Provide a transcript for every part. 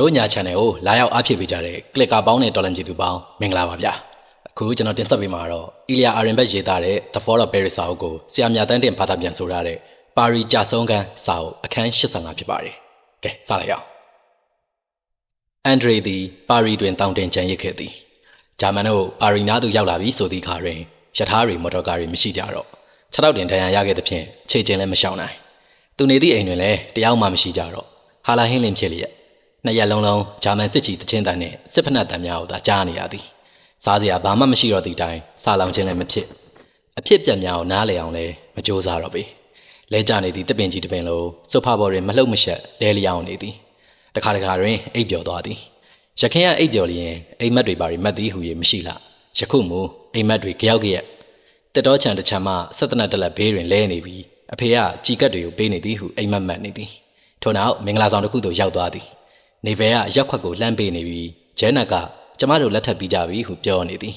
တို့ညာ channel ကိုလာရောက်အားဖြည့်ပေးကြတဲ့ clicker ပေါင်းနဲ့တော်လန်ကြည့်သူပေါင်းမင်္ဂလာပါဗျာအခုကျွန်တော်တင်ဆက်ပေးမှာတော့ Ilya Arenberg ရေးသားတဲ့ The Fall of Paris စာအုပ်ကိုဆရာမြတ်တန်းတင်ဘာသာပြန်ဆိုထားတဲ့ပါရီကြာဆုံးခန်းစာအုပ်အခန်း85ဖြစ်ပါတယ်ကဲစလိုက်အောင်အန်ဒရေသည်ပါရီတွင်တောင်တင်ကြံရစ်ခဲ့သည်ဂျာမန်တို့ပါရီနားသို့ရောက်လာပြီးဆိုသည့်အခါတွင်ရထားတွေမော်တော်ကားတွေမရှိကြတော့ခြေထောက်တင်ဒဏ်ရာရခဲ့သဖြင့်ခြေကျင်လည်းမရှောင်နိုင်သူနေသည့်အိမ်တွင်လည်းတယောက်မှမရှိကြတော့ဟာလာဟင်းလင်းဖြစ်လျက် နှစ်ရက်လုံးလုံးဂျာမန်စစ်ကြီးတချင်းတန်နဲ့စစ်ဖက်နှက်တန်များကိုသာကြားနေရသည်စားစရာဘာမှမရှိတော့သည့်တိုင်စားလောင်ခြင်းလည်းမဖြစ်အဖြစ်ပြက်များကိုနားလေအောင်လည်းမကြိုးစားတော့ပေလဲကြနေသည့်တပင်ကြီးတပင်လိုဆိုဖာဘော်တွင်မလှုပ်မရှက်လဲလျောင်းနေသည်တခါတခါတွင်အိပ်ပျော်သွားသည်ရခင်ကအိပ်ပျော်လျင်အိမ်မက်တွေပါရီမက်သည်ဟူ၍မရှိလားယခုမူအိမ်မက်တွေကြောက်ကြက်တက်တော်ချံတစ်ချမ်းမှဆက်တနက်တလက်ဘေးတွင်လဲနေပြီးအဖေကជីကတ်တွေကိုပေးနေသည်ဟုအိမ်မက်မက်နေသည်ထို့နောက်မင်္ဂလာဆောင်တစ်ခုသို့ရောက်သွားသည် နေဗယ်ကရက်ခွက်ကိုလှမ်းပေးနေပြီးဂျဲနက်ကကျမတို့လက်ထပ်ပြီးကြပြီဟုပြောနေသည်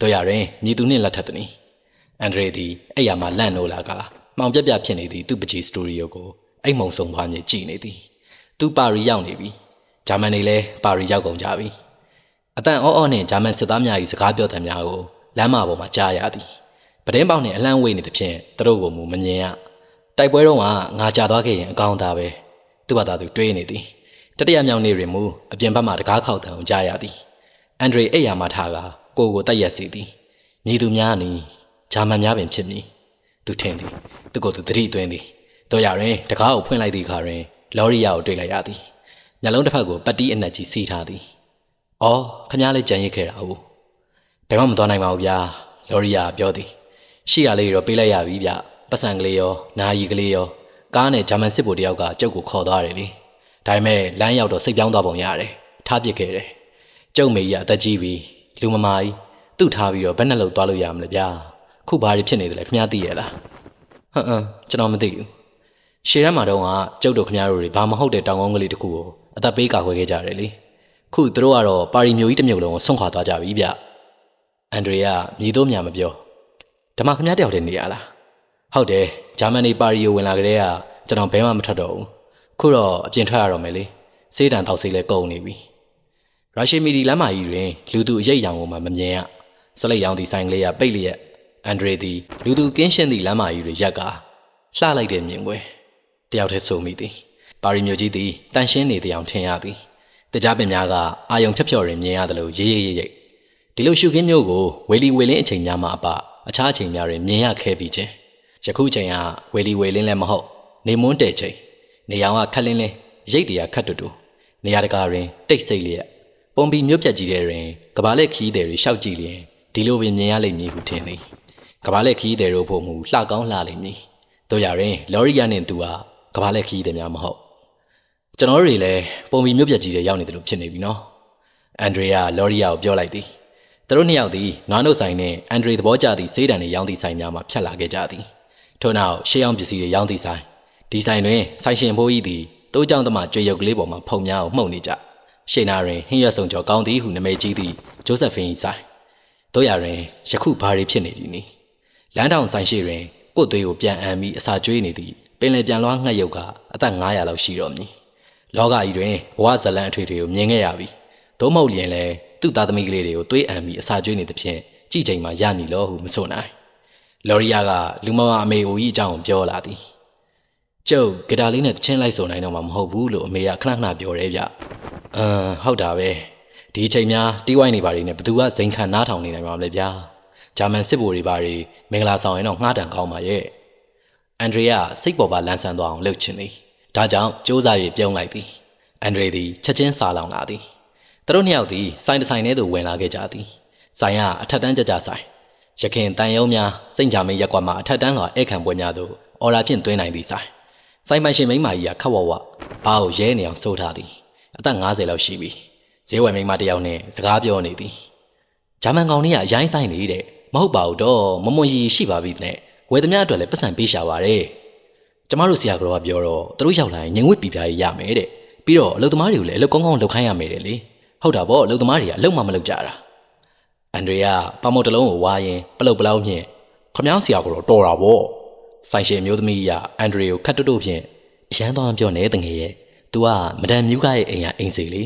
တို့ရရင်မြည်သူနှင့်လက်ထပ်သည်အန်ဒရေသည်အဲ့ရမှာလန့်နိုးလာကမှောင်ပြက်ပြက်ဖြစ်နေသည့်သူ့ပကြီးစတူဒီယိုကိုအိမ်မုံဆုံခွားမြေကြည့်နေသည်သူပါရီရောက်နေပြီဂျာမန်တွေလည်းပါရီရောက်ကုန်ကြပြီအတန်အောအောနှင့်ဂျာမန်စစ်သားများ၏စကားပြောသံများကိုလမ်းမပေါ်မှာကြားရသည်ပဒင်းပေါက်နှင့်အလန့်ဝေးနေသဖြင့်သူတို့ကမူမမြင်ရတိုက်ပွဲတော့ကငါကြာသွားခဲ့ရင်အကောင်းသားပဲသူ့ဘာသာသူတွေးနေသည် တတိယမြောက်နေ့တွင်မူအပြင်ဘက်မှတကားခောက်တံကိုကြားရသည်အန်ဒရေအိပ်ယာမှထားကကိုကိုတက်ရက်စီသည်မြည်သူများနီဂျာမန်များပင်ဖြစ်မည်သူထင်သည်သူကိုယ်သူသတိသွင်းသည်တို့ရရင်တကားကိုဖွင့်လိုက်သည့်အခါတွင်လော်ရီယာကိုတွေ့လိုက်ရသည်ညလုံးတစ်ဖက်ကိုပတ်တီးအနက်ကြီးစီးထားသည်အော်ခမားလေးကြံရစ်ခဲ့တာဟုတ်ဘယ်မှမသွားနိုင်ပါဘူးဗျာလော်ရီယာပြောသည်ရှိရလေးတော့ပေးလိုက်ရပြီဗျပတ်စံကလေးရောနာယီကလေးရောကားနဲ့ဂျာမန်စစ်ဗိုလ်တယောက်ကကျုပ်ကိုခေါ်သွားတယ်လေ ဒါပေမဲ့လမ်းရောက်တော့စိတ်ပြောင်းသွားပုံရတယ်ထားပစ်ခဲ့တယ်ကျုပ်မေကြီးကအသက်ကြီးပြီလူမမာကြီးသူ့ထားပြီးတော့ဘယ်နဲ့လောက်သွားလို့ရမလဲဗျာခုဘာတွေဖြစ်နေတယ်လဲခင်ဗျားသိရလားဟမ်ဟမ်ကျွန်တော်မသိဘူးရှေ့ထဲမှာတော့ကကျုပ်တို့ခင်ဗျားတို့တွေဘာမဟုတ်တဲ့တောင်ကုန်းကလေးတစ်ခုကိုအသက်ပေးကာခွဲခဲ့ကြတယ်လေခုသူတို့ကတော့ပါရီမျိုးကြီးတစ်မျိုးလုံးကိုဆွန့်ခွာသွားကြပြီဗျအန်ဒရီယာမြည်တော့မြမပြောဓမ္မခင်ဗျားတယောက်တည်းနေရလားဟုတ်တယ်ဂျာမန်နေပါရီကိုဝင်လာကြတဲ့ကကျွန်တော်ဘဲမှမထွက်တော့ဘူး ခုတော့အပြင်ထွက်ရတော့မယ်လေစေးတံတောက်ဆေးလဲကုန်နေပြီရုရှားမီဒီလမ်းမကြီးတွင်လူသူအရိပ်ရောင်ကိုမှမမြင်ရစလိတ်ရောင်ဒီဇိုင်းကလေးကပိတ်လျက်အန်ဒရေသည်လူသူကင်းရှင်းသည့်လမ်းမကြီးတွင်ရက်ကလှလိုက်တဲ့မြင်ကွယ်တယောက်တည်းဆိုမိသည်ပါရီမျိုးကြီးသည်တန်ရှင်းနေတဲ့အကြောင်ထင်ရသည်တကြားပင်များကအာယုံဖြတ်ဖြော်ရင်မြင်ရသလိုရေးရေးရိပ်ရိပ်ဒီလိုရှုခင်းမျိုးကိုဝေလီဝေလင်းအချိန်များမှာအပအခြားအချိန်များတွင်မြင်ရခဲ့ပြီးချင်းယခုချိန်ကဝေလီဝေလင်းလည်းမဟုတ်နေမွန်းတဲ့ချိန် နေရောင်ကခက်လင်းလင်းရိတ်တရာခတ်တူတူနေရာတကာတွင်တိတ်ဆိတ်လျက်ပုံပြီးမြုပ်ပြက်ကြီးတဲ့တွင်ကဘာလက်ခီးတွေရှောက်ကြည့်လျင်ဒီလိုပင်မြင်ရလိမ့်မည်ဟုထင်သည်ကဘာလက်ခီးတွေတို့ဖို့မူလှကောင်းလှလိမ့်မည်တို့ရရင်လော်ရီယာနှင့်သူဟာကဘာလက်ခီးတွေများမဟုတ်ကျွန်တော်တို့တွေလည်းပုံပြီးမြုပ်ပြက်ကြီးတွေရောက်နေတယ်လို့ဖြစ်နေပြီနော်အန်ဒရီယာလော်ရီယာကိုပြောလိုက်သည်သူတို့နှစ်ယောက်သည်နွားနို့ဆိုင်နှင့်အန်ဒရီသဘောကျသည့်စေးတံတွေရောင်းသည့်ဆိုင်များမှဖြတ်လာခဲ့ကြသည်ထို့နောက်ရှေးအောင်ပစ္စည်းတွေရောင်းသည့်ဆိုင် ဒီဆိုင်တွင်ဆိုင်ရှင်ဘိုးကြီးသည်တိုးကြောင်သမားကြွေရုပ်ကလေးပေါ်မှာဖုံများကိုမှုန်နေကြရှေနာတွင်ဟင်းရွက်စုံကျော်ကောင်းသည်ဟုနာမည်ကြီးသည့်ဂျိုးဆက်ဖင်၏ဆိုင်တို့ရတွင်ယခုဘာတွေဖြစ်နေပြီနည်းလမ်းတောင်ဆိုင်ရှိတွင်ကို့သွေးကိုပြန်အံပြီးအစာကျွေးနေသည်ပင်လယ်ပြန်လွှားငှက်ရုပ်ကအသက်900လောက်ရှိတော်မည်လောကကြီးတွင်ဘဝဇလန်အထွေထွေကိုမြင်ခဲ့ရပြီသို့မဟုတ်လျင်လည်းသူ့သားသမီးကလေးတွေကိုသွေးအံပြီးအစာကျွေးနေသဖြင့်ကြည်ချိန်မှာရမည်လို့ဟုမဆိုနိုင်လော်ရီယာကလူမမအမေအိုကြီးအကြောင်းပြောလာသည် ကျုပ်ဂီတာလေးနဲ့တချင်းလိုက်ဆိုနိုင်တော့မှာမဟုတ်ဘူးလို့အမေကခဏခဏပြောတယ်ဗျ။အမ်ဟုတ်တာပဲ။ဒီအချိန်များတီးဝိုင်းနေပါနေနဲ့ဘသူကဇိမ်ခံနားထောင်နေနိုင်မှာလဲဗျာ။ဂျာမန်စစ်ဗိုလ်တွေပါတွေမင်္ဂလာဆောင်ရင်တော့ငှားတန်ကောင်းပါရဲ့။အန်ဒရီယာစိတ်ပေါ်ပါလန်းဆန်းသွားအောင်လှုပ်ချင်သည်။ဒါကြောင့်စူးစမ်း၍ပြုံးလိုက်သည်။အန်ဒရီသည်ချက်ချင်းစာလောင်လာသည်။သူတို့နှစ်ယောက်သည်စိုင်းတဆိုင်ထဲသို့ဝင်လာခဲ့ကြသည်။ဆိုင်ကအထက်တန်းကြကြဆိုင်။ရခင်တန်ရုံးများစိတ်ကြမင်းရက်ကွက်မှာအထက်တန်းကဧကန်ပွဲများသို့အော်ရာဖြင့်သွင်းနိုင်သည့်ဆိုင်။ ဆိုင်ပိုင်ရှင်မိန်းမကြီးကခက်ဝဝဘာကိုရဲနေအောင်စိုးထားသည်အသက်50လောက်ရှိပြီဈေးဝယ်မိန်းမတယောက်နဲ့စကားပြောနေသည်ဂျာမန်ကောင်ကြီးကအရိုင်းဆိုင်နေတဲ့မဟုတ်ပါဘူးတော့မမွန်ကြီးရှိပါပြီတဲ့ဝယ်သမျှအတွက်လည်းပတ်စံပေးရှာပါတယ်ကျမတို့ဆရာကတော့ပြောတော့သူတို့ရောက်လာရင်ငင်ဝစ်ပြပြရေးရမယ်တဲ့ပြီးတော့အလုပ်သမားတွေကိုလည်းအလုပ်ကောင်းကောင်းလုပ်ခိုင်းရမယ်တဲ့လေဟုတ်တာပေါ့အလုပ်သမားတွေကအလုပ်မှမလုပ်ကြတာအန်ဒရီယာပမော်တလုံးကိုဝါရင်ပလုတ်ပလောက်ဖြင့်ခမောင်းဆရာကတော့တော်တာပေါ့ ဆိုင်ရှင်မျိုးသမီးကအန်ဒရီကိုခတ်တွတ်တွတ်ဖြင့်အရန်သွားပြောနေတငယ်ရဲ့။ "तू ကမဒန်မြူးကရဲ့အိမ်ကအိမ်စီလေ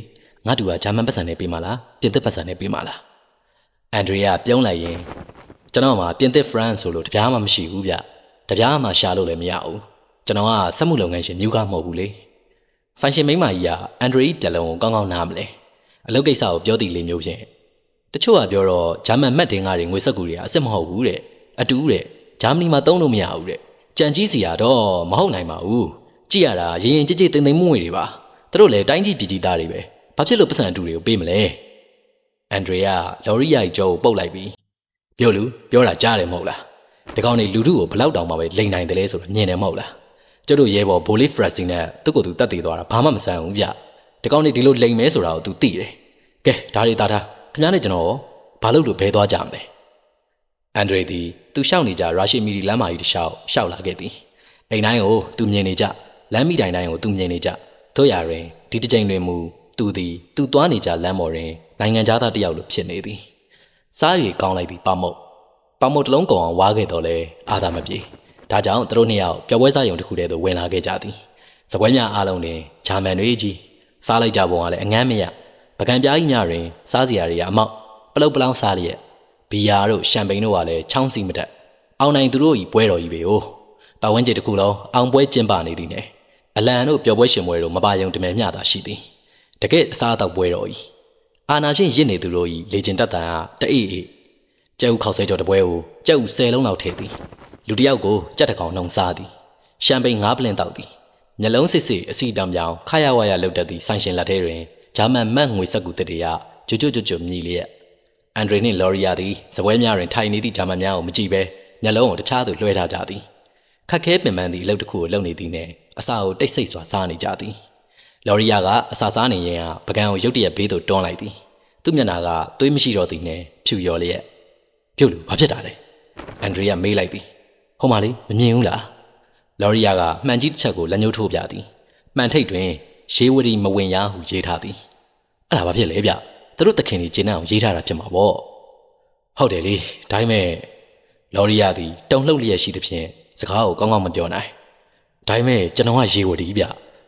ငါတူကဂျာမန်ပတ်စံနဲ့ပေးမလားပြင်သစ်ပတ်စံနဲ့ပေးမလားအန်ဒရီယာပြုံးလိုက်ရင်ကျွန်တော်မှာပြင်သစ် France ဆိုလို့တပြားမှမရှိဘူးဗျတပြားမှရှာလို့လည်းမရဘူးကျွန်တော်ကစက်မှုလုပ်ငန်းရှင်မြူကားမဟုတ်ဘူးလေဆိုင်ရှင်မိန်းမကြီးကအန်ဒရီတလုံးကိုကောင်းကောင်းနားမလဲအလုပ်ကိစ္စကိုပြောတည်လေးမျိုးဖြင့်တချို့ကပြောတော့ဂျာမန်မက်တင်ကားတွေငွေဆက်ကူတွေကအစ်စ်မဟုတ်ဘူးတဲ့အတူတဲ့ဂျာမနီမှာသုံးလို့မရဘူးတဲ့ ကြံကြီးစီရတော့မဟုတ်နိုင်ပါဘူးကြည့်ရတာရင်ရင်ကြည်ကြည်တင်တင်မွေတွေပါသူတို့လည်းတိုင်းကြီးပြည်ကြီးသားတွေပဲဘာဖြစ်လို့ပတ်စံအတူတွေကိုပေးမလဲအန်ဒရီယာလော်ရီယာကြီးကြောကိုပုတ်လိုက်ပြီးပြောလူပြောတာကြားတယ်မဟုတ်လားဒီကောင်နေလူထုကိုဘလောက်တောင်မှပဲလိန်နိုင်တယ်လဲဆိုတော့မြင်တယ်မဟုတ်လားကျတို့ရဲဘော်ဘိုလီဖရက်စီနဲ့သူ့ကိုယ်သူတတ်တည်သွားတာဘာမှမဆန်းဘူးဗျဒီကောင်နေဒီလိုလိန်မဲဆိုတာကို तू သိတယ်ကဲဒါတွေသားထားခင်ဗျားနဲ့ကျွန်တော်ဘာလို့လို့ဘဲသွားကြမလဲအန်ဒရီသည် သူရှောက်နေကြရာရှိမီဒီလမ်းမကြီးတစ်လျှောက်ရှောက်လာခဲ့သည်အိမ်တိုင်းကိုသူမြင်နေကြလမ်းမီတိုင်တိုင်းကိုသူမြင်နေကြတို့ရရင်ဒီတစ်ချိန်တွင်မူသူသည်သူသွားနေကြလမ်းပေါ်တွင်နိုင်ငံသားတစ်ယောက်လိုဖြစ်နေသည်စားရည်ကောင်းလိုက်သည်ပမုတ်ပမုတ်တစ်လုံးကုန်အောင်ဝါခဲ့တော့လဲအာသာမပြေဒါကြောင့်သူတို့နှစ်ယောက်ပျော်ပွဲစားရုံတစ်ခုတည်းသို့ဝင်လာခဲ့ကြသည်စပွဲများအားလုံးတွင်ဂျာမန်တွေကြီးစားလိုက်ကြပုံကလည်းအငမ်းမရပကံပြားကြီးများတွင်စားစရာတွေကအမောက်ပလုတ်ပလောင်းစားလျက် ဘီယာတို့ရှမ်ပိန်တို့ကလည်းချောင်းစီမတက်အောင်နိုင်သူတို့ဤပွဲတော်ကြီးပဲ哦ပတ်ဝန်းကျင်တစ်ခုလုံးအောင်ပွဲကျင်းပနေသည်နဲ့အလံတို့ပျော်ပွဲရှင်ပွဲတို့မပါယုံတမဲမျှတာရှိသည်တကယ်အစားအသောက်ပွဲတော်ကြီးအာနာချင်းရစ်နေသူတို့ဤလေကျင်တက်တန်ကတအိအိကျဲဥခောက်ဆဲကြော်တပွဲကိုကျဲဥ10လုံးလောက်ထည့်သည်လူတစ်ယောက်ကိုကြက်တကောင်နှုံစားသည်ရှမ်ပိန်၅ပလင်တောက်သည်မျက်လုံးစစ်စစ်အစီတံပြောင်ခါရဝါရလှုပ်တတ်သည့်ဆိုင်ရှင်လက်ထဲတွင်ဂျာမန်မတ်ငွေစက်ကူတစ်တရကျွတ်ကျွတ်ကျွတ်ကျွတ်မြည်လျက် အန်ဒရီနှင့်လော်ရီယာသည်စပွဲများတွင်ထိုင်နေသည့်ဂျာမန်များကိုမကြည့်ဘဲမျက်လုံးကိုတခြားသို့လွှဲထားကြသည်ခက်ခဲပင်ပန်းသည့်အလုပ်တစ်ခုကိုလုပ်နေသည်နှင့်အစာကိုတိတ်ဆိတ်စွာစားနေကြသည်လော်ရီယာကအစာစားနေရင်ကပကံကိုရုတ်တရက်ဘေးသို့တွန်းလိုက်သည်သူ့မျက်နှာကသွေးမရှိတော့သည်နှင့်ဖြူရော်လျက်ပြုတ်လူဘာဖြစ်တာလဲအန်ဒရီယာမေးလိုက်သည်ဟိုမလေးမမြင်ဘူးလားလော်ရီယာကမှန်ကြီးတစ်ချက်ကိုလက်ညှိုးထိုးပြသည်မှန်ထိတ်တွင်ရေဝတီမဝင်ရဟုရေးထားသည်အဲ့ဒါဘာဖြစ်လဲဗျ သူတို့တခင်ကြီးကျင်းအောင်ရေးထားတာဖြစ်မှာပေါ့ဟုတ်တယ်လေဒါပေမဲ့လော်ရီယာသည်တုံလှုပ်လျက်ရှိသဖြင့်စကားကိုကောင်းကောင်းမပြောနိုင်ဒါပေမဲ့ကျွန်တော်ကရေဝတီဗျ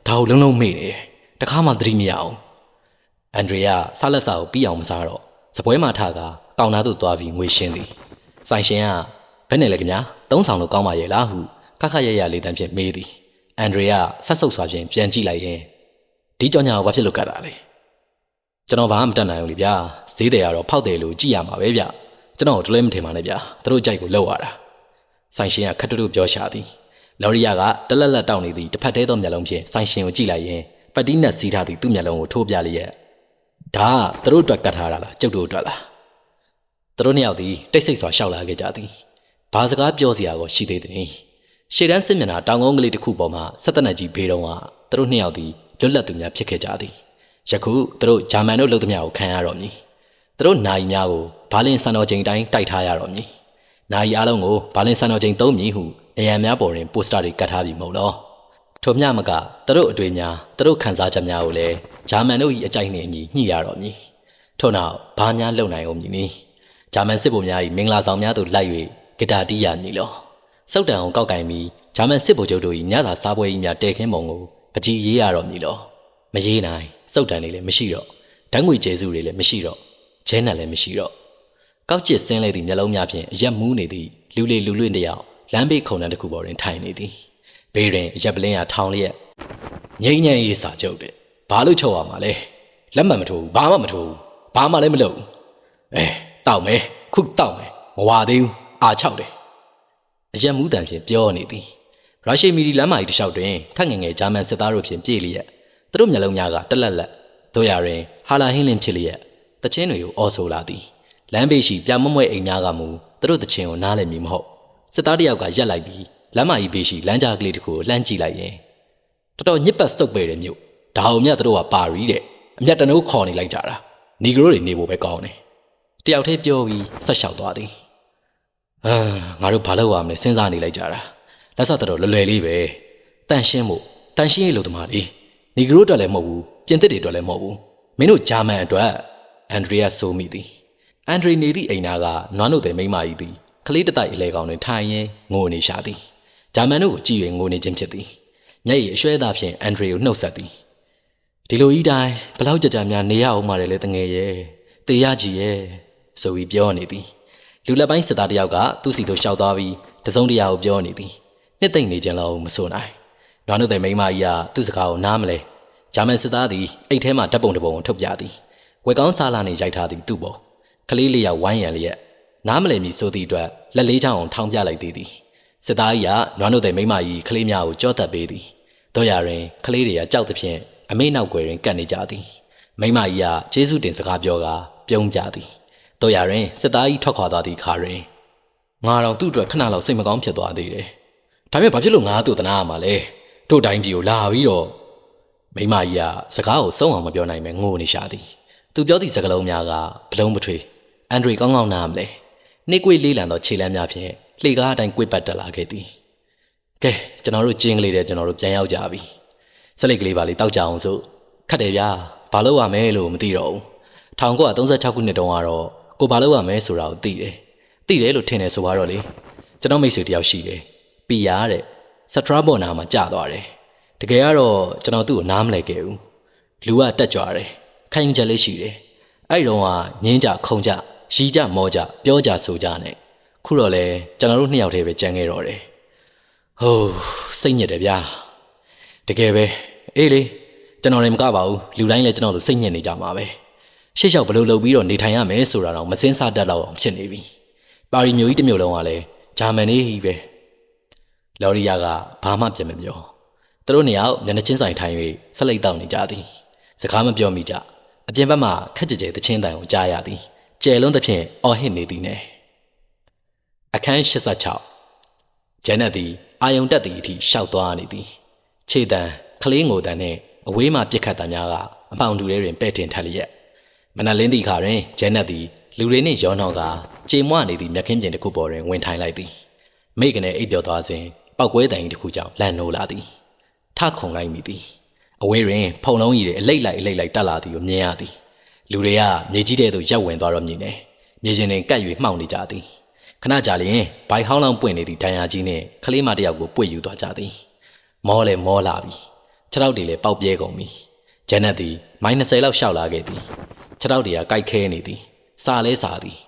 ဒါကိုလုံးလုံးမေ့နေတယ်တခါမှသတိမရအောင်အန်ဒရီယာဆာလက်စာကိုပြီးအောင်မစားတော့စပွဲမှာထားကကောင်သားတို့သွားပြီးငွေရှင်းသည်ဆိုင်ရှင်ကဘယ်နဲ့လဲခင်ဗျာသုံးဆောင်လို့ကောင်းပါရဲ့လားဟုခက်ခက်ရရလေးတန်းဖြင့်မေးသည်အန်ဒရီယာဆက်ဆုပ်စွာဖြင့်ပြန်ကြည့်လိုက်ရင်ဒီကြောင်ညာကိုဘာဖြစ်လို့ကတ်တာလဲ ကျွန်တော်ဘာမှမတတ်နိုင်ဘူးလေဗျာဈေးတယ်ကတော့ဖောက်တယ်လို့ကြည့်ရမှာပဲဗျကျွန်တော်တို့လည်းမထင်ပါနဲ့ဗျာသူတို့ကြိုက်ကိုလောက်ရတာဆိုင်ရှင်ကခက်တူတူပြောရှာသည်လော်ရီယာကတလက်လက်တောက်နေသည့်တစ်ဖက်သေးသောမျက်လုံးဖြင့်ဆိုင်ရှင်ကိုကြည့်လိုက်ရင်ပတ်တီးနဲ့စီးထားသည့်သူ့မျက်လုံးကိုထိုးပြလျက်ဒါကသူတို့အတွက်ကတ်ထားတာလားကျုပ်တို့အတွက်လားသူတို့နှစ်ယောက်သည်တိတ်ဆိတ်စွာရှောက်လာခဲ့ကြသည်ဘာစကားပြောစရာကိုရှိသေးသည်ရှေ့တန်းစစ်မျက်နှာတောင်ကုန်းကလေးတစ်ခုပေါ်မှာဆက်တနက်ကြီးဘေးတော့ကသူတို့နှစ်ယောက်သည်လွတ်လပ်သူများဖြစ်ခဲ့ကြသည် ယခုသူတို့ဂျာမန်တို့လုပ်သမျှကိုခံရတော့မည်သူတို့နိုင်များကိုဘာလင်စံတော်ချိန်တိုင်းတိုက်ထားရတော့မည်နိုင်အားလုံးကိုဘာလင်စံတော်ချိန်သုံးမည်ဟုနေရန်များပေါ်တွင်ပိုစတာတွေကတ်ထားပြီးမဟုတ်လောထို့မျှမကသူတို့အတွေ့များသူတို့ခန်းစားချက်များကိုလည်းဂျာမန်တို့၏အကြိုက်နှင့်အညီညှိရတော့မည်ထို့နောက်ဘာများလုပ်နိုင်အောင်မည်နည်းဂျာမန်စစ်ဗိုလ်များ၏မင်္ဂလာဆောင်များသို့လိုက်၍ဂီတာတီးရမည်လောစောက်တံအောင်ကောက်ကင်ပြီးဂျာမန်စစ်ဗိုလ်ချုပ်တို့၏ညသာစားပွဲကြီးများတဲခင်းပုံကိုပကြီးရေးရတော့မည်လောမရေးနိုင် စောက်တံလေးလည်းမရှိတော့ဓာတ်ငွေကျဲစုတွေလည်းမရှိတော့ဂျဲနံလည်းမရှိတော့ကောက်ကျစ်ဆင်းလဲသည့်မျက်လုံးများဖြင့်အရက်မူးနေသည့်လူလေလူလွင့်တယောက်လမ်းဘေးခုံတန်းတစ်ခုပေါ်တွင်ထိုင်နေသည်ဘေးတွင်အရက်ပလင်းကထောင်လျက်ငိမ့်ညံ့ရေးစာချုပ်တဲ့ဘာလို့ချုပ်ရမှာလဲလက်မှတ်မထိုးဘူးဘာမှမထိုးဘူးဘာမှလည်းမလုပ်ဘူးအဲတောက်မယ်ခုတောက်မယ်မဝသေးဘူးအာချောက်တယ်အရက်မူးတန်ဖြင့်ပြောနေသည်ရုရှားမီဒီလမ်းမကြီးတစ်လျှောက်တွင်ခက်ငယ်ငယ်ဂျာမန်စစ်သားတို့ဖြင့်ပြေးလျက် သူတို့မျက်လုံးများကတက်လက်လက်တို့ရရင်ဟာလာဟင်းလင်းချစ်လျက်တချင်းတွေကိုအော်ဆိုလာသည်လမ်းဘေးရှိပြမမွဲအိမ်များကမူသူတို့တချင်းကိုနားလည်မည်မဟုတ်စစ်သားတယောက်ကရက်လိုက်ပြီးလမ်းမကြီးဘေးရှိလမ်းကြားကလေးတစ်ခုကိုလှမ်းကြည့်လိုက်ရင်တော်တော်ညစ်ပတ်စုပ်ပေတဲ့မြို့ဒါအောင်မြတ်တို့ကပါရီတဲ့အမျက်တနိုးခေါ်နေလိုက်ကြတာနီဂရိုတွေနေဖို့ပဲကောင်းတယ်တယောက်တည်းပြောပြီးဆက်လျှောက်သွားသည်အာငါတို့ဘာလုပ်ရမလဲစဉ်းစားနေလိုက်ကြတာလက်ဆက်တော်လွယ်လွယ်လေးပဲတန်ရှင်းဖို့တန်ရှင်းရေးလို့တမလေး နီဂရိုအတွက်လည်းမဟုတ်ဘူးပြင်သစ်တွေအတွက်လည်းမဟုတ်ဘူးမင်းတို့ဂျာမန်အတွက်အန်ဒရီယာဆိုမိသည်အန်ဒရီနေသည့်အိမ်သားကနွားနို့တဲ့မိန်းမကြီးသည်ကလေးတတိုက်အလဲကောင်တွင်ထိုင်ရင်းငိုနေရှာသည်ဂျာမန်တို့ကိုကြည့်၍ငိုနေခြင်းဖြစ်သည်မျက်ရည်အရွှဲသားဖြင့်အန်ဒရီကိုနှုတ်ဆက်သည်ဒီလိုဤတိုင်းဘလောက်ကြကြများနေရအောင်မာတယ်လေတငယ်ရဲ့တေရကြီးရဲ့ဆိုပြီးပြောနေသည်လူလက်ပိုင်းစစ်သားတယောက်ကသူ့စီတို့ရှောက်သွားပြီးတစုံတရာကိုပြောနေသည်နှစ်သိမ့်နေကြလောက်မဆိုနိုင် နွားတို့တဲ့မိန်းမကြီးကသူ့စကားကိုနားမလဲဂျာမန်စစ်သားသည်အိတ်ထဲမှာဓာတ်ပုံတစ်ပုံကိုထုတ်ပြသည်ဝက်ကောင်းစားလာနေရိုက်ထားသည်သူ့ပုံကလေးလေးယောက်ဝိုင်းရန်လျက်နားမလဲမီဆိုသည့်အတွက်လက်လေးချောင်းအောင်ထောင်းပြလိုက်သေးသည်စစ်သားကြီးကနွားတို့တဲ့မိန်းမကြီးကလေးများကိုကြောတက်ပေးသည်တို့ရရင်ကလေးတွေကကြောက်သဖြင့်အမေနောက်ွယ်တွင်ကပ်နေကြသည်မိန်းမကြီးကကျေးဇူးတင်စကားပြောကာပြုံးကြသည်တို့ရရင်စစ်သားကြီးထွက်ခွာသွားသည့်ခါတွင်ငါတော့သူ့အတွက်ခဏလောက်စိတ်မကောင်းဖြစ်သွားသေးတယ်ဒါပေမဲ့ဘာဖြစ်လို့ငါ့သူ့တနာရမှာလဲ တို့တိုင်းပြည်ကိုလာပြီးတော့မိန်းမကြီးကစကားကိုစုံအောင်မပြောနိုင်ပဲငိုနေရှာသည်သူပြောသည့်စကားလုံးများကဘလုံးမထွေအန်ဒရီကောင်းကောင်းနားမလဲနှိကွေးလေးလံသောခြေလမ်းများဖြင့်လှေကားအတိုင်းကွေ့ပတ်တက်လာခဲ့သည်ကဲကျွန်တော်တို့ကျင်းကလေးတဲ့ကျွန်တော်တို့ပြန်ရောက်ကြပြီစလိတ်ကလေးပါလေးတောက်ကြအောင်ဆိုခတ်တယ်ဗျာဘာလို့ရမလဲလို့မသိတော့ဘူး1936ခုနှစ်တုန်းကတော့ကိုဘာလို့ရမလဲဆိုတာကိုသိတယ်သိတယ်လို့ထင်တယ်ဆိုတော့လေကျွန်တော်မိတ်ဆွေတယောက်ရှိတယ်ပီယာတဲ့ စထရာဘော်နာမှာကြာသွားတယ်တကယ်ကတော့ကျွန်တော်သူ့ကိုနားမလဲခဲ့ဘူးလူကတက်ကြွတယ်ခိုင်ချက်လေးရှိတယ်အဲ့တုန်းကငင်းကြခုံကြရီကြမောကြပြောကြဆိုကြနဲ့ခုတော့လေကျွန်တော်တို့နှစ်ယောက်တည်းပဲကြံခဲ့တော့တယ်ဟိုးစိတ်ညစ်တယ်ဗျာတကယ်ပဲအေးလေကျွန်တော်လည်းမကပါဘူးလူတိုင်းလည်းကျွန်တော်တို့စိတ်ညစ်နေကြမှာပဲရှေ့လျှောက်ဘယ်လိုလုပ်ပြီးတော့နေထိုင်ရမယ်ဆိုတာတော့မစင်းစားတတ်တော့အောင်ဖြစ်နေပြီပါရီမျိုးကြီးတစ်မျိုးလုံးကလည်းဂျာမန်နေကြီးပဲ လော်ရီယာကဘာမှပြန်မပြောသူတို့နှစ်ယောက်မျက်နှာချင်းဆိုင်ထိုင်၍ဆက်လက်တောက်နေကြသည်စကားမပြောမိကြအပြင်ဘက်မှခက်ကြဲကြဲတချင်းတန်ကိုကြားရသည်ကျယ်လုံးသဖြင့်အော်ဟစ်နေသည်နဲ့အခန်း86ဂျန်နက်သည်အာယုံတက်သည့်အထိရှောက်သွားနေသည်ခြေတံကလေးငိုတံနှင့်အဝေးမှပြစ်ခတ်တံများကအပေါင်တူထဲတွင်ပဲ့တင်ထက်လျက်မနလင်းသည့်ခါတွင်ဂျန်နက်သည်လူတွေနှင့်ရောနှောကကြေမွနေသည့်မြက်ခင်းပြင်တစ်ခုပေါ်တွင်ဝင်ထိုင်လိုက်သည်မိကနေအိပ်ပျော်သွားစဉ် ပောက်ကွဲတိုင်တစ်ခုကြောင့်လန့်နိုးလာသည်ထခုန်လိုက်မိသည်အဝေးတွင်ဖုံလုံးကြီးတွေအလိတ်လိုက်အလိတ်လိုက်တက်လာသည်ကိုမြင်ရသည်လူတွေကမြေကြီးတဲ့သို့ရက်ဝင်သွားတော့မြင်တယ်မြေချင်းတွင်ကပ်၍မှောက်နေကြသည်ခဏကြာလျင်ဘိုင်ဟောင်းလောင်းပွင့်နေသည့်ဒဏ်ရာကြီးနှင့်ကလေးမတစ်ယောက်ကိုပွေယူသွားကြသည်မောလဲမောလာပြီခြေထောက်တွေလည်းပေါက်ပြဲကုန်ပြီဂျန်နက်သည်မိုင်း20လောက်ရှောက်လာခဲ့သည်ခြေထောက်တွေကကိုက်ခဲနေသည်စာလဲစာသည်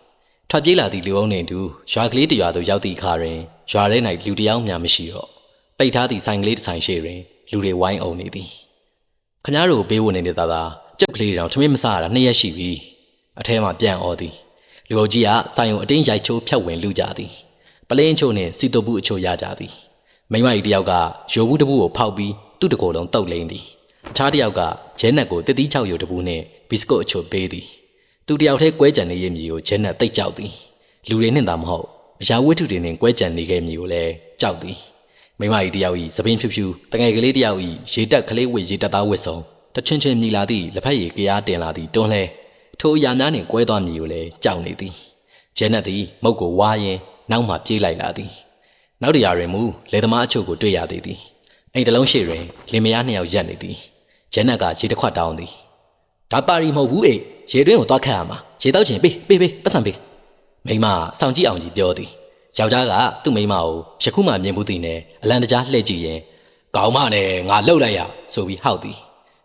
ထွက်ပြေးလာသည့်လူအုံနှင့်တူရွာကလေးတရွာသို့ရောက်သည့်အခါတွင်ရွာထဲ၌လူတယောက်မျှမရှိတော့ပိတ်ထားသည့်ဆိုင်ကလေးတစ်ဆိုင်ရှိတွင်လူတွေဝိုင်းအုံနေသည်ခမားတို့ဘေးဝင်နေတဲ့သားသားကြုတ်ကလေးတောင်ထမင်းမစားရတာနှစ်ရက်ရှိပြီအထဲမှာပြန်အော်သည်လူအုပ်ကြီးကဆိုင်ုံအတင်းရိုက်ချိုးဖြတ်ဝင်လူကြသည်ပလင်းချိုနှင့်စီတိုဘူးအချိုရကြသည်မိမကြီးတယောက်ကရိုဘူးတပူကိုဖောက်ပြီးသူ့တကိုယ်လုံးတုတ်လိမ့်သည်အခြားတယောက်ကဂျဲနက်ကိုတစ်တီးချောက်ရိုတပူနှင့်ဘီစကွတ်အချိုပေးသည် သူတယောက်တည်းကွဲကြံနေရမည်ကိုဂျဲနက်သိပ်ကြောက်သည်လူတွေနှင့်သာမဟုတ်အရာဝတ္ထုတွေနှင့်ကွဲကြံနေခဲ့မည်ကိုလည်းကြောက်သည်မိမကြီးတယောက်ဤသပင်းဖြူဖြူတငယ်ကလေးတယောက်ဤရေတက်ကလေးဝေရေတက်သားဝစ်စုံတချွင်းချင်းမြည်လာသည့်လက်ဖက်ရည်ကြရားတင်လာသည့်တွန်းလဲထိုအရာများနှင့်ကွဲသွားမည်ကိုလည်းကြောက်နေသည်ဂျဲနက်သည်မုတ်ကိုဝါရင်နောက်မှပြေးလိုက်လာသည်နောက်တရာတွင်မူလေသမားအချို့ကိုတွေ့ရသေးသည်အိမ်တလုံးရှိတွင်လင်မယားနှစ်ယောက်ရက်နေသည်ဂျဲနက်ကရေတစ်ခွက်တောင်းသည် ဒါပါရီမဟုတ်ဘူးအေးရေတွင်းကိုသွားခတ်ရမှာရေတောက်ချင်ပေးပေးပေးပတ်စံပေးမိမစောင့်ကြည့်အောင်ကြီးပြောသည်ယောက်ျားကသူ့မိမကိုယခုမှမြင်ဘူးသည်နဲ့အလံတကြားလှည့်ကြည့်ရင်ကောင်းမနဲ့ငါလှုပ်လိုက်ရဆိုပြီးဟောက်သည်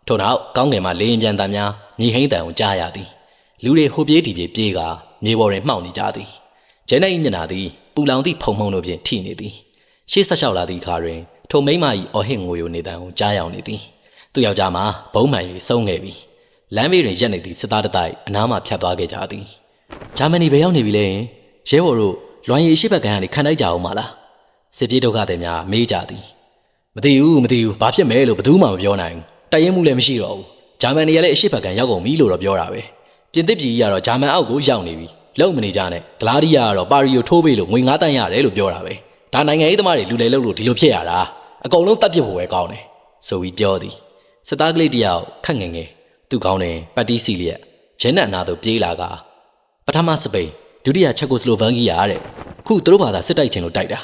ထို့နောက်ကောင်းငယ်မှလေရင်ပြန်တမ်းများမြေဟိမ့်တန်ကိုကြားရသည်လူတွေဟိုပြေးဒီပြေးပြေးကမြေပေါ်တွင်မှောက်နေကြသည်ကျဲနေ၏မျက်နှာသည်ပူလောင်သည့်ဖုံဖုံတို့ဖြင့်ထိနေသည်ရှေ့ဆက်လျှောက်လာသည့်အခါတွင်ထိုမိမ၏အော်ဟစ်ငိုယိုနေတံကိုကြားရောက်နေသည်သူယောက်ျားမှာဘုံမှန်၍ဆုံးခဲ့ပြီ လမ်းဘေးတွင်ရက်နေသည့်စစ်သားတတိုက်အနားမှဖြတ်သွားခဲ့ကြသည်ဂျာမနီဘယ်ရောက်နေပြီလဲရဲဘော်တို့လွန်ရည်ရှိဘက်ကန်ကနေခံတိုက်ကြအောင်မလားစစ်ပြေးဒုက္ခတွေများမေးကြသည်မသိဘူးမသိဘူးဘာဖြစ်မဲလို့ဘယ်သူမှမပြောနိုင်ဘူးတိုက်ရင်မှုလည်းမရှိတော့ဘူးဂျာမန်တွေကလည်းအရှိဘက်ကန်ရောက်ကုန်ပြီလို့တော့ပြောတာပဲပြင်သစ်ပြည်ကြီးကတော့ဂျာမန်အောက်ကိုရောက်နေပြီလုံမနေကြနဲ့ဂလာဒီယာကတော့ပါရီကိုထိုးပေးလို့ငွေ9တန်းရတယ်လို့ပြောတာပဲဒါနိုင်ငံရေးသမားတွေလူလေလို့လို့ဒီလိုဖြစ်ရတာအကုန်လုံးတတ်ပြစ်ဖို့ပဲကောင်းတယ်ဆိုပြီးပြောသည်စစ်သားကလေးတယောက်ခက်ငယ်ငယ် သူ့ကောင်းတယ်ပတ်တီးစီလျက်ဂျင်းနက်အနာသို့ပြေးလာကပထမစပိန်ဒုတိယချက်ကိုစလိုဗန်ကီယာတဲ့ခုသူတို့ဘာသာစစ်တိုက်ခြင်းလို့တိုက်တာ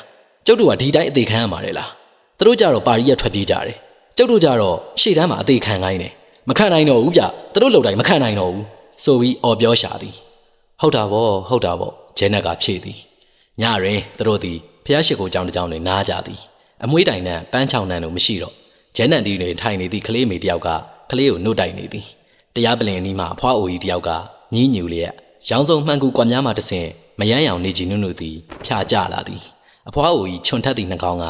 ကျုပ်တို့ကဒီတိုင်းအသေးခံရမှာလေလားသူတို့ကြတော့ပါရီကထွက်ပြေးကြတယ်ကျုပ်တို့ကြတော့ရှေ့တန်းမှာအသေးခံခိုင်းတယ်မခံနိုင်တော့ဘူးဗျသူတို့လုံတိုင်းမခံနိုင်တော့ဘူးဆိုပြီးအော်ပြောရှာသည်ဟုတ်တာဗောဟုတ်တာဗောဂျဲနက်ကဖြေသည်ညရင်သူတို့သည်ဖျားရှိခိုးကြောင်တစ်ကြောင်တွင်နားကြသည်အမွှေးတိုင်နှံပန်းချောင်းနှံတို့မရှိတော့ဂျဲနက်ဒီတွင်ထိုင်နေသည့်ကလေးမေတယောက်က ကလေးကိုနှုတ်တိုက်နေသည်တရားပလင်အနီးမှာအဖွားအိုကြီးတယောက်ကညင်းညူလျက်ရောင်စုံမှန်ကူကွာများမှတဆင်မယမ်းရောင်နေကြည်နုနုသည်ဖြာကျလာသည်အဖွားအိုကြီးချွန်ထက်သည့်နှကောင်းက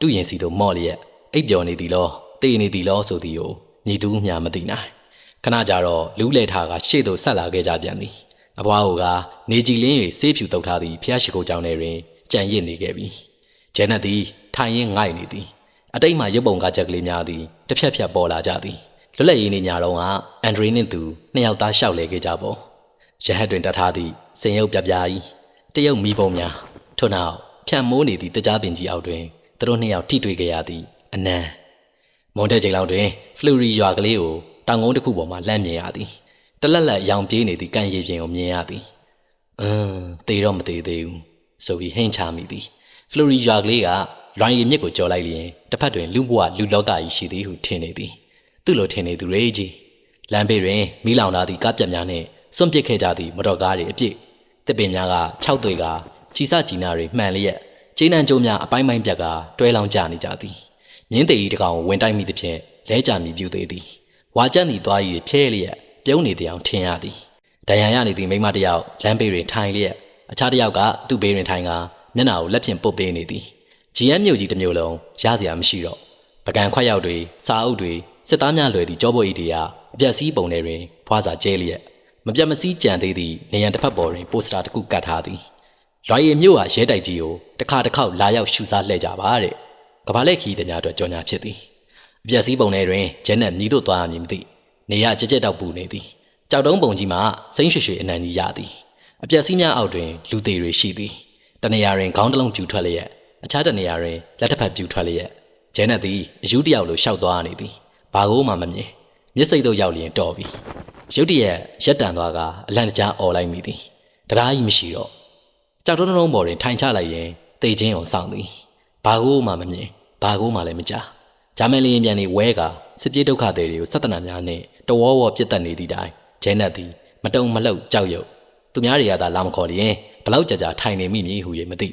သူ့ရင်စီသို့မော့လျက်အိပ်ပျော်နေသည်လောတေးနေသည်လောဆိုသည်ကိုညီသူမျှမသိနိုင်ခဏကြာတော့လူးလေထားကရှေ့သို့ဆက်လာခဲ့ကြပြန်သည်အဖွားအိုကနေကြည်လင်း၍ဆေးဖြူတုပ်ထားသည့်ဖျားရှိခိုးကြောင်းထဲတွင်ကြံရစ်နေခဲ့ပြီကျန်တဲ့သည်ထိုင်ရင်ငိုက်နေသည်အတိတ်မှာရုပ်ပုံကားချက်ကလေးများသည်တစ်ဖြက်ဖြက်ပေါ်လာကြသည် လွတ်လပ်ရေးနေ့ညတော့ကအန်ဒရီနှင့်သူနှစ်ယောက်သားရှောက်လဲခဲ့ကြပေါ့ရဟတ်တွင်တတ်ထားသည့်စင်ရုပ်ပြပြကြီးတရုတ်မီးပုံများထို့နောက်ဖြန့်မိုးနေသည့်တကြားပင်ကြီးအောက်တွင်သူတို့နှစ်ယောက်ထိတွေ့ကြရသည်အနံမွန်တဲ့ချိန်လောက်တွင်ဖလူရီရွာကလေးကိုတောင်ကုန်းတစ်ခုပေါ်မှလှမ်းမြင်ရသည်တလက်လက်ရောင်ပြေးနေသည့်ကန့်ရည်ပြင်ကိုမြင်ရသည်အင်းတေတော့မသေးသေးဘူးဆိုပြီးဟင်းချမိသည်ဖလူရီရွာကလေးကလွိုင်းရီမြစ်ကိုကြော်လိုက်လျင်တစ်ဖက်တွင်လူဘဝလူလောကကြီးရှိသည်ဟုထင်နေသည် သူ့လိုထင်နေသူတွေကြီးလမ်းဘေးတွင်မီးလောင်လာသည့်ကားပြက်များနှင့်စွန့်ပစ်ခဲ့ကြသည့်မတော်ကားတွေအပြည့်တစ်ပင်များက၆သွေကကြီးစကြီးနာတွေမှန်လျက်ကျင်းနှံကျိုးများအပိုင်းပိုင်းပြက်ကတွဲလောင်ကြနေကြသည်မြင်းတေကြီးတကောင်ဝင်တိုက်မိသဖြင့်လဲကြမိပြူသေးသည်ဝါကြက်သည့်သွားရည်ဖြဲလျက်ပြုံးနေတဲ့အအောင်ထင်ရသည်ဒဏ်ရာရနေသည့်မိန်းမတစ်ယောက်လမ်းဘေးတွင်ထိုင်လျက်အခြားတစ်ယောက်ကသူ့ဘေးတွင်ထိုင်ကမျက်နှာကိုလက်ဖြင့်ပုတ်ပေးနေသည် GM မြို့ကြီးတစ်မျိုးလုံးရစရာမရှိတော့ပကံခွက်ရောက်တွေစာအုပ်တွေ စစ်သားများလွယ်သည့်ကြောပေါ်ဤတွေကအပြက်စီးပုံတွေတွင်ဖွာစာကျဲလျက်မပြတ်မစည်းကြံသေးသည့်နေရန်တစ်ဖက်ပေါ်တွင်ပိုစတာတစ်ခုကတ်ထားသည်လွိုင်ရီမြို့ဟာရဲတိုက်ကြီးကိုတစ်ခါတစ်ခေါက်လာရောက်ရှူစားလှည့်ကြပါတဲ့ကဘာလက်ခီးတများအတွက်ကြော်ညာဖြစ်သည်အပြက်စီးပုံတွေတွင်ဂျန်နက်မြည်တို့သွားရမည်မသိနေရကြက်ကြက်တောက်ပူနေသည်ကြောက်တုံးပုံကြီးမှာစိမ့်ရွှေရွှေအနံကြီးရသည်အပြက်စီးများအောက်တွင်လူသေးတွေရှိသည်တနေရာတွင်ခေါင်းတစ်လုံးပြူထွက်လျက်အခြားတနေရာတွင်လက်တစ်ဖက်ပြူထွက်လျက်ဂျန်နက်သည်အယူတယောက်လိုရှောက်သွားနေသည် ဘာကိုမှမမြင်မျက်စိတို့ရောက်လျင်တော်ပြီရုတ်တရက်ရက်တန်သွားကအလန့်တကြားអော်လိုက်မိသည်တရားကြီးမရှိတော့ကြောက်တုံးတုံးပေါ်တွင်ထိုင်ချလိုက်ရင်တေချင်းအောင်စောင့်သည်ဘာကိုမှမမြင်ဘာကိုမှလည်းမကြားဂျာမန်လင်းပြန်နေဝဲကစစ်ပြေးဒုက္ခတွေတွေကိုစက်တနာများနဲ့တဝေါဝေါပြစ်တက်နေသည့်တိုင်ဂျဲနက်သည်မတုံမလှုပ်ကြောက်ရွံ့သူများတွေကသာလာမခေါ်လျင်ဘလောက်ကြာကြာထိုင်နေမိမည်ဟု၍မသိ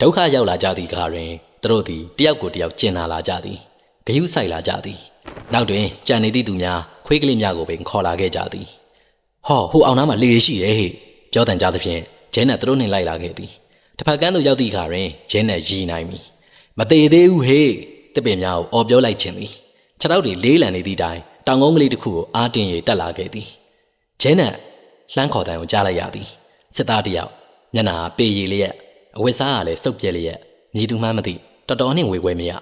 ဒုက္ခရောက်လာကြသည့်အခါတွင်သူတို့သည်တယောက်ကိုတယောက်ကျင်လာလာကြသည်ဂယုဆိုင်လာကြသည် နောက်တွင်ကြံနေသည့်သူများခွေးကလေးများကိုပင်ခေါ်လာခဲ့ကြသည်ဟောဟိုအောင်နားမှာလေရရှိရဲ့ဟဲ့ပြောတန်ကြသဖြင့်ဂျဲနက်သူတို့နှင့်လိုက်လာခဲ့သည်တစ်ဖက်ကန်းသို့ရောက်သည့်အခါတွင်ဂျဲနက်ရီနိုင်ပြီမသေးသေးဘူးဟေ့တပင်များကိုအော်ပြောလိုက်ခြင်းသည်ခြေထောက်တွေလေးလံနေသည့်တိုင်တောင်ကုန်းကလေးတစ်ခုကိုအားတင်း၍တက်လာခဲ့သည်ဂျဲနက်လှမ်းခေါ်တန်ကိုကြားလိုက်ရသည်စစ်သားတစ်ယောက်မျက်နှာပေရည်လျက်အဝတ်စားကလည်းစုပ်ပြက်လျက်မြည်သူမှမသိတော်တော်နှင့်ဝေခွဲမရ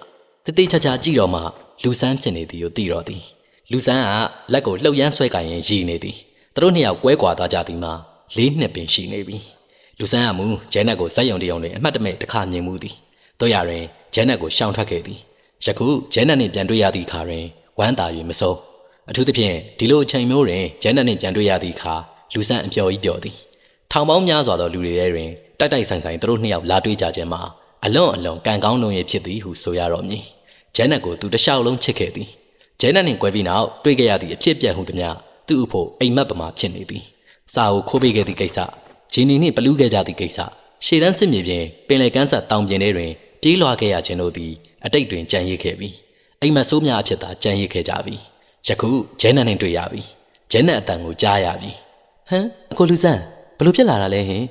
တတိချာချာကြည့်တော့မှလူဆန်းဖြစ်နေသည်ကိုသိတော့သည်လူဆန်းကလက်ကိုလှုပ်ရမ်းဆွဲကင်ရင်ရည်နေသည်သူတို့နှစ်ယောက်ကွဲကွာသွားကြသည်မှာလေးနှစ်ပင်ရှိနေပြီလူဆန်းကမူဂျဲနက်ကိုဇက်ယုံတယုံတွင်အမှတ်တမဲ့တစ်ခါမြင်မှုသည်တို့ရတွင်ဂျဲနက်ကိုရှောင်ထွက်ခဲ့သည်ယခုဂျဲနက်နှင့်ပြန်တွေ့ရသည့်အခါတွင်ဝမ်းသာ၍မစိုးအထူးသဖြင့်ဒီလိုအချိန်မျိုးတွင်ဂျဲနက်နှင့်ပြန်တွေ့ရသည့်အခါလူဆန်းအပျော်ကြီးပျော်သည်ထောင်ပေါင်းများစွာသောလူတွေထဲတွင်တိုက်တိုက်ဆိုင်ဆိုင်သူတို့နှစ်ယောက်လာတွေ့ကြခြင်းမှာအလွန်အလွန်ကံကောင်းလွန်ရဖြစ်သည်ဟုဆိုရတော့မည် ဂျန်နက်ကိုသူတခြားလုံးချစ်ခဲ့သည်ဂျန်နက်နှင့်ကွဲပြီးနောက်တွေ့ခဲ့ရသည့်အဖြစ်အပျက်ဟုသည်များသူ့အဖို့အိမ်မက်ပမာဖြစ်နေသည်စာကိုခိုးပေးခဲ့သည့်ကိစ္စဂျင်းနီနှင့်ပလူးခဲ့ကြသည့်ကိစ္စရှေ့တန်းစစ်မြေပြင်ပင်လယ်ကမ်းဆက်တောင်ပြင်ထဲတွင်ပြေးလွှာခဲ့ရခြင်းတို့သည်အတိတ်တွင်ကြံရစ်ခဲ့ပြီအိမ်မက်ဆိုးများအဖြစ်သာကြံရစ်ခဲ့ကြပြီယခုဂျန်နက်နှင့်တွေ့ရပြီဂျန်နက်အတန်ကိုကြားရပြီဟမ်အကိုလူဆန်းဘလို့ဖြစ်လာတာလဲဟင်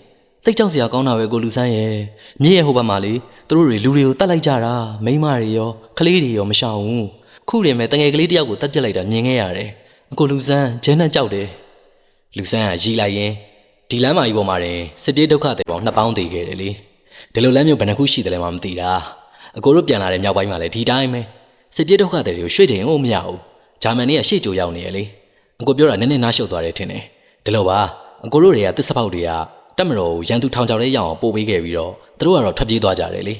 သိတ်ကြောက်စရာကောင်းတာပဲကိုလူဆန်းရဲ့မြေရဲ့ဟိုဘက်မှာလေသူတို့တွေလူတွေကိုတတ်လိုက်ကြတာမိန်းမတွေရောကလေးတွေရောမရှောင်ဘူးခုတည်းမဲ့တငယ်ကလေးတယောက်ကိုတတ်ပြစ်လိုက်တာမြင်ခဲ့ရတယ်အကိုလူဆန်းဂျန်းနဲ့ကြောက်တယ်လူဆန်းကရီလိုက်ရင်ဒီလမ်းမကြီးပေါ်မှာတင်စစ်ပြေးဒုက္ခတွေပေါင်းနှစ်ပေါင်းတည်ခဲ့တယ်လေဒီလိုလမ်းမျိုးဘယ်နှခုရှိတယ်လဲမှမသိတာအကိုတို့ပြန်လာတဲ့မြောက်ပိုင်းမှာလည်းဒီတိုင်းပဲစစ်ပြေးဒုက္ခတွေကိုရွှေ့တင်အောင်မရဘူးဂျာမန်တွေကရှေ့ကြိုရောက်နေရလေအကိုပြောတာနည်းနည်းနားရှုပ်သွားတယ်ထင်တယ်ဒီလိုပါအကိုတို့တွေကသစ္စာပေါက်တွေက တက်မတော်ကိုရန်သူထောင်ချောက်လေးရအောင်ပို့ပေးခဲ့ပြီးတော့သူတို့ကတော့ထွက်ပြေးသွားကြတယ်လေ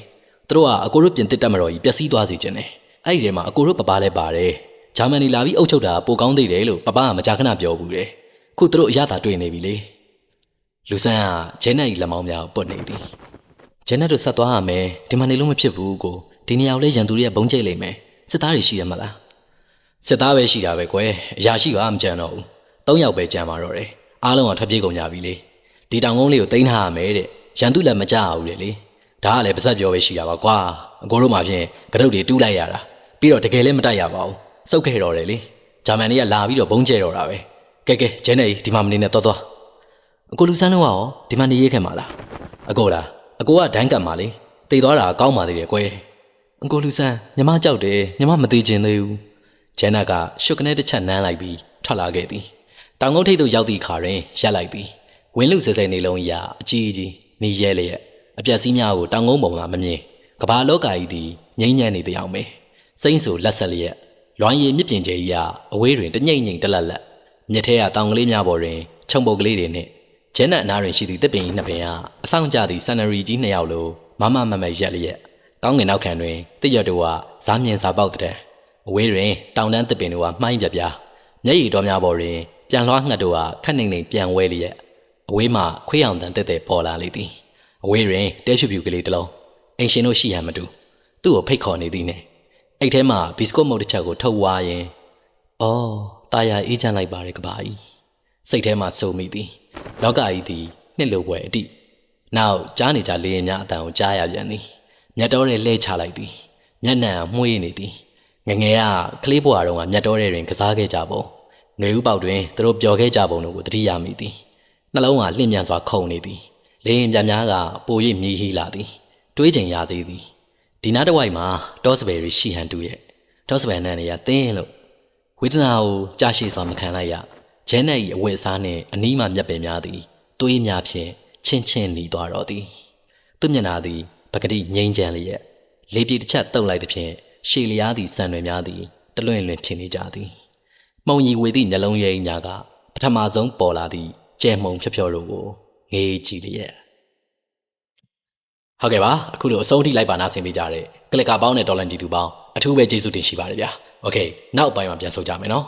သူတို့ကအကိုတို့ပြင်တစ်တက်မတော်ကြီးပျက်စီးသွားစေခြင်းတယ်အဲ့ဒီထဲမှာအကိုတို့ပပလည်းပါတယ်ဂျာမနီလာပြီးအုပ်ချုပ်တာပိုကောင်းသေးတယ်လို့ပပကမကြာခဏပြောဘူးတယ်ခုသူတို့အရသာတွေ့နေပြီလေလူဆန်းကဂျဲနက်ကြီးလက်မောင်းများပုတ်နေသည်ဂျဲနက်တို့ဆက်သွားရမယ်ဒီမှာနေလို့မဖြစ်ဘူးကိုဒီနေရာကိုလေရန်သူတွေကဘုံကျိတ်လိမ့်မယ်စစ်သားတွေရှိရမလားစစ်သားပဲရှိတာပဲကွယ်အရာရှိပါမကြံတော့ဘူး၃ယောက်ပဲကြံပါတော့တယ်အားလုံးကထွက်ပြေးကုန်ကြပြီလေ ဒီတောင်ကုန်းလေးကိုတင်ထားရမယ်တဲ့ရန်သူလည်းမကြဘူးလေလေဒါကလည်းပါဇက်ပြောပဲရှိတာပါကွာအကိုတို့မှဖြင့်ကရုတ်တွေတူးလိုက်ရတာပြီးတော့တကယ်လည်းမတိုက်ရပါဘူးစုပ်ခဲ့တော့တယ်လေဂျာမန်တွေကလာပြီးတော့ဘုံကျဲတော့တာပဲကဲကဲဂျဲနေဒီမှာမနေနဲ့တော်တော်အကိုလူစန်းတော့ရောဒီမှာနေရခဲ့မှာလားအကိုလားအကိုကဒိုင်းကတ်မှာလေတေသွားတာကောင်းပါသေးတယ်ကွယ်အကိုလူစန်းညီမကြောက်တယ်ညီမမသေးချင်သေးဘူးဂျဲနာကရှုပ်ကနေတစ်ချက်နမ်းလိုက်ပြီးထွက်လာခဲ့သည်တောင်ကုန်းထိပ်သို့ရောက်သည့်အခါတွင်ရပ်လိုက်သည် ဝင်းလူဆဲဆဲနေလုံးကြီးအကြီးအကြီးနေရဲလျက်အပြက်စီးများကိုတောင်ကုန်းပေါ်မှာမမြင်ကဘာလောကကြီးသည်ငိမ့်ညံ့နေတဲ့အအောင်ပဲစိမ့်ဆူလက်ဆက်လျက်လွိုင်းရည်မြစ်ပြင်ကျဲကြီးကအဝေးတွင်တညိမ့်ညိမ့်တက်လက်လက်မြစ်ထဲကတောင်ကလေးများပေါ်တွင်ခြုံပုတ်ကလေးတွေနှင့်ကျန်းနက်အနားတွင်ရှိသည့်တစ်ပင်ကြီးနှစ်ပင်ကအဆောင်ကြသည့်ဆန်နရီကြီးနှစ်ယောက်လိုမမမမရက်လျက်ကောင်းငင်နောက်ခံတွင်တစ်ရတို့ကဇားမြင်စာပေါက်တဲ့အဝေးတွင်တောင်တန်းတစ်ပင်တို့ကမှိုင်းပြပြမျက်ရည်တော်များပေါ်တွင်ပြန်လွှားငှက်တို့ကခက်နေနေပြန်ဝဲလျက် အဝေးမှခွေးအောင်တန်တက်တက်ပေါ်လာလေသည်အဝေးတွင်တဲဖြူဖြူကလေးတစ်လုံးအင်ရှင်တို့ရှိဟန်မတူသူ့ကိုဖိတ်ခေါ်နေသည်နဲ့အဲ့ထဲမှာဘီစကွတ်မုတ်တစ်ချက်ကိုထုတ်ဝါရင်အော်တာယာအေးချမ်းလိုက်ပါရဲ့ကဘာကြီးစိတ်ထဲမှာစုံမိသည်လောကကြီးသည်နှစ်လိုပွဲအတိနောက်ကြားနေကြလေရင်များအတန်ကိုကြားရပြန်သည်မြတ်တော်ရဲ့လှဲချလိုက်သည်မျက်နှာမှုေးနေသည်ငငယ်ကကလေးဘွားတော်ကမြတ်တော်ရဲ့တွင်ကစားခဲ့ကြပုံຫນွေဥပေါက်တွင်သူတို့ပျော်ခဲ့ကြပုံတို့ကိုတတိယမိသည် နှလုံးကလှင့်မြန်စွာခုန်နေသည်လေရင်ပြများကပို၍မြည်ဟီလာသည်တွေးကြင်ရသေးသည်ဒီနားတစ်ဝိုက်မှာဒေါစပယ်ရီရှိဟန်တူရဲ့ဒေါစပယ်နန်တွေကတင်းလို့ဝေဒနာကိုကြာရှည်စွာမခံလိုက်ရဂျဲနဲ့၏အဝတ်အစားနှင့်အနီးမှမျက်ပင်များသည်သွေးများဖြင့်ချင်းချင်းหนีသွားတော့သည်သူ့မျက်နာသည်ပကတိငိမ့်ချမ်းလျက်လေပြေတစ်ချက်တုပ်လိုက်သည်ဖြင့်ရှည်လျားသည့်ဆန်တွေများသည်တလွင့်လွင့်ဖြစ်နေကြသည်မှုံကြီးဝေသည့်နှလုံးရဲများကပထမဆုံးပေါ်လာသည့် ကျဲမှုံဖြော်ဖြော်တို့ကိုငေးကြည့်လျက်ဟုတ်ကဲ့ပါအခုလိုအဆုံးထိလိုက်ပါနာဆင်ပေးကြတဲ့ကလစ်ကာပေါင်းနဲ့ဒေါ်လာပြည်သူပေါင်းအထူးပဲကျေးဇူးတင်ရှိပါတယ်ဗျာโอเคနောက်အပိုင်းမှာပြန်ဆုံကြမယ်နော်